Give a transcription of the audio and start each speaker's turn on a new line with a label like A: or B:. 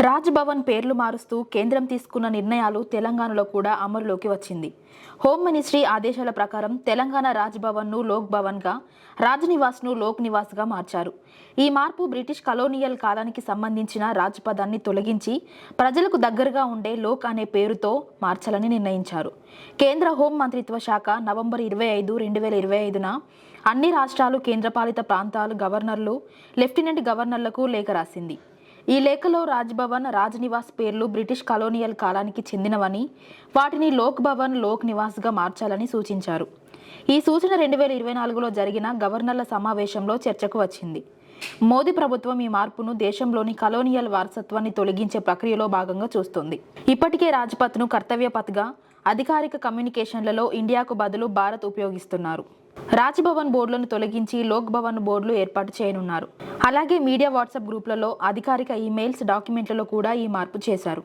A: రాజ్భవన్ పేర్లు మారుస్తూ కేంద్రం తీసుకున్న నిర్ణయాలు తెలంగాణలో కూడా అమలులోకి వచ్చింది. హోమ్ మినిస్ట్రీ ఆదేశాల ప్రకారం తెలంగాణ రాజ్భవన్ను లోక్ భవన్గా రాజ్నివాస్ను లోక్ నివాస్గా మార్చారు. ఈ మార్పు బ్రిటిష్ కలోనియల్ కాలానికి సంబంధించిన రాజ్పదాన్ని తొలగించి ప్రజలకు దగ్గరగా ఉండే లోక్ అనే పేరుతో మార్చాలని నిర్ణయించారు. కేంద్ర హోం మంత్రిత్వ శాఖ నవంబర్ ఇరవై ఐదు రెండు వేల ఇరవై ఐదున అన్ని రాష్ట్రాలు కేంద్రపాలిత ప్రాంతాలు గవర్నర్లు లెఫ్టినెంట్ గవర్నర్లకు లేఖ రాసింది. ఈ లేఖలో రాజ్భవన్ రాజ్ నివాస్ పేర్లు బ్రిటిష్ కలోనియల్ కాలానికి చెందినవని వాటిని లోక్ భవన్ లోక్ నివాస్గా మార్చాలని సూచించారు. ఈ సూచన రెండు వేల ఇరవై నాలుగులో జరిగిన గవర్నర్ల సమావేశంలో చర్చకు వచ్చింది. మోదీ ప్రభుత్వం ఈ మార్పును దేశంలోని కలోనియల్ వారసత్వాన్ని తొలగించే ప్రక్రియలో భాగంగా చూస్తోంది. ఇప్పటికే రాజ్పథ్ను కర్తవ్యపథ్గా అధికారిక కమ్యూనికేషన్లలో ఇండియాకు బదులు భారత్ ఉపయోగిస్తున్నారు. రాజ్భవన్ బోర్డులను తొలగించి లోక్ భవన్ బోర్డులు ఏర్పాటు చేయనున్నారు. అలాగే మీడియా వాట్సాప్ గ్రూపులలో అధికారిక ఈమెయిల్స్ డాక్యుమెంట్లలో కూడా ఈ మార్పు చేశారు.